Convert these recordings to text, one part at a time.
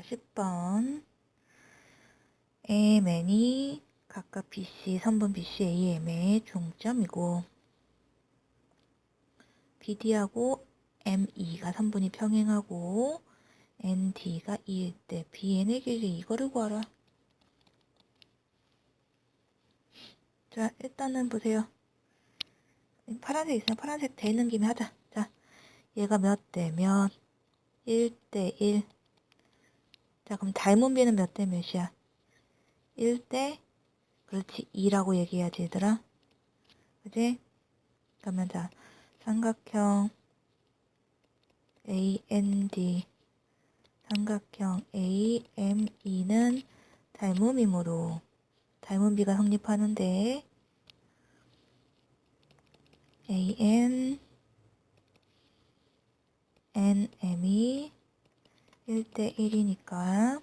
자, 10번. AMN이 각각 BC, 선분 BC, AM의 중점이고, BD하고 ME가 선분이 평행하고, ND가 2일 때 BN의 길이 이거를 구하라. 자, 일단은 보세요. 파란색 있으면 파란색 되는 김에 하자. 자, 얘가 몇 대 몇? 1대 1. 자, 그럼 닮은 비는 몇 대 몇이야? 1대, 그렇지, 2라고 얘기해야지, 얘들아. 그지? 그러면 자, 삼각형 AND, 삼각형 AME는 닮음이므로, 닮은 비가 성립하는데, AN, NM이 1대 1이니까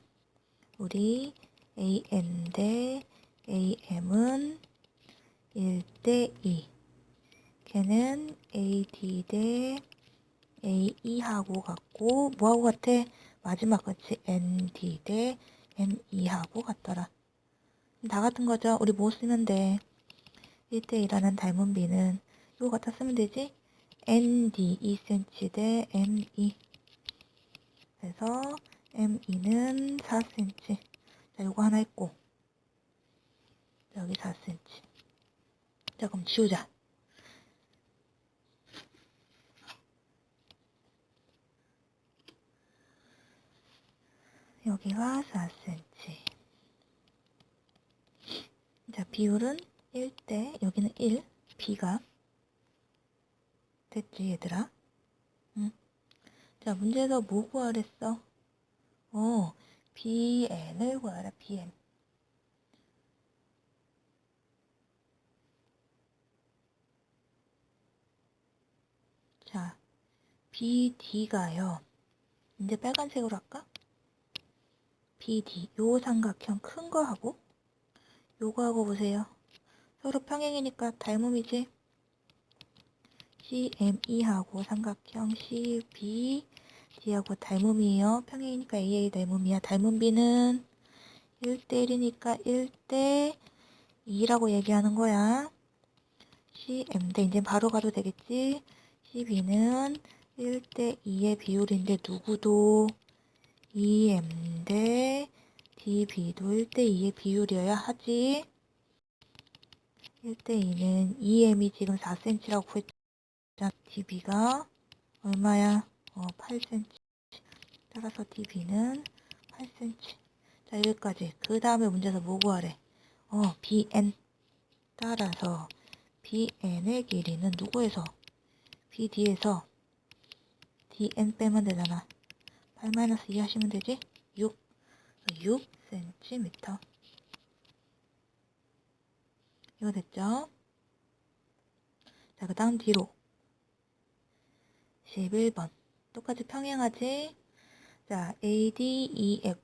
우리 AN 대 AM은 1대 2. 걔는 AD 대 AE하고 같고 뭐하고 같아? 마지막 같이 ND 대 ME하고 같더라. 다 같은 거죠. 우리 뭐 쓰면 돼? 1대 2라는 닮은 비는 이거 갖다 쓰면 되지? ND 2cm 대 ME 그래서 ME는 4cm 자 요거 하나 있고. 여기 4cm 자 그럼 지우자. 여기가 4cm 자 비율은 1대 여기는 1 B가 됐지 얘들아? 응. 자 문제에서 뭐 구하랬어? 어 BN을 구하라 BN 자 BD가요 이제 빨간색으로 할까? BD 요 삼각형 큰 거 하고 요거 하고 보세요 서로 평행이니까 닮음이지 CME하고 삼각형 CBD하고 닮음이에요. 평행이니까 AA 닮음이야. 닮은 B는 1대 1이니까 1대 2라고 얘기하는 거야. CM대 이제 바로 가도 되겠지. CB는 1대 2의 비율인데 누구도 EM 대 DB도 1대 2의 비율이어야 하지. 1대 2는 EM이 지금 4cm라고 구했죠. 자, db가 얼마야? 어, 8cm. 따라서 db는 8cm. 자, 여기까지. 그 다음에 문제에서 뭐 구하래? 어, bn. 따라서 bn의 길이는 누구에서? bd에서 dn 빼면 되잖아. 8-2 하시면 되지? 6. 6cm. 이거 됐죠? 자, 그 다음 뒤로. 11번. 똑같이 평행하지? 자, AD, EF,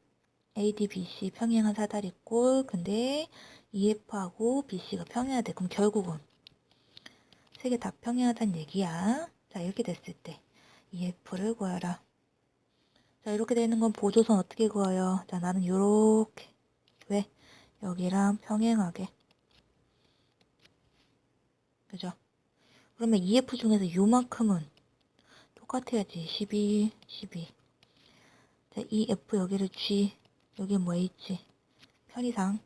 AD, BC 평행한 사다리 꼴. 근데 EF하고 BC가 평행하대. 그럼 결국은 세 개 다 평행하다는 얘기야. 자, 이렇게 됐을 때 EF를 구하라. 자, 이렇게 되는 건 보조선 어떻게 구해요? 자, 나는 요렇게. 왜? 여기랑 평행하게. 그죠? 그러면 EF 중에서 요만큼은 똑같아야지. 12, 12. 자, 이 F 여기를 G, 여기 뭐 H. 편의상.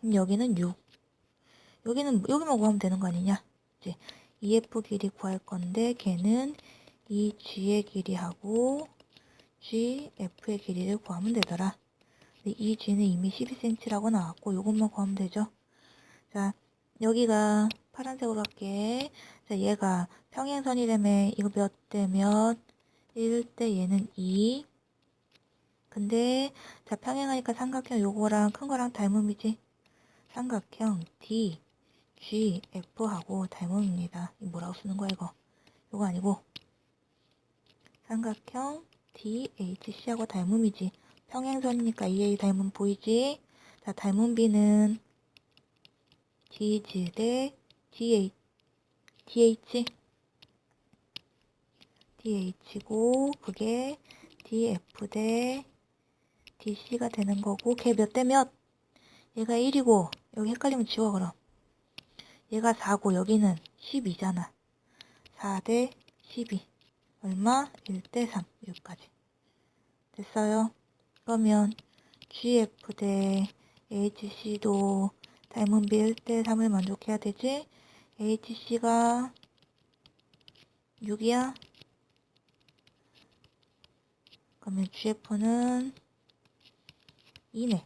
그럼 여기는 6. 여기는, 여기만 구하면 되는 거 아니냐? 이제 EF 길이 구할 건데, 걔는 이 G의 길이하고 GF의 길이를 구하면 되더라. 이 G는 이미 12cm라고 나왔고, 요것만 구하면 되죠. 자, 여기가 파란색으로 할게. 자, 얘가 평행선이라며 이거 몇 대 몇? 1대 얘는 2. 근데 자 평행하니까 삼각형 요거랑 큰 거랑 닮음이지. 삼각형 D, G, F하고 닮음입니다. 이 뭐라고 쓰는 거야 이거? 요거 아니고 삼각형 D, H, C하고 닮음이지. 평행선이니까 EA 닮음 보이지? 자 닮은 B는 DG 대 DH, DH, DH고 그게 DF 대 DC가 되는 거고 걔 몇 대 몇? 얘가 1이고 여기 헷갈리면 지워 그럼. 얘가 4고 여기는 12잖아. 4 대 12 얼마? 1 대 3 여기까지. 됐어요? 그러면 GF 대 HC도 닮은 비 1대 3을 만족해야 되지 HC가 6이야 그러면 GF는 2네.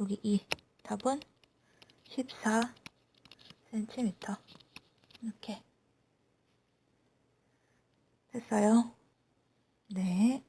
여기 2. 답은 14cm. 이렇게. 됐어요? 네.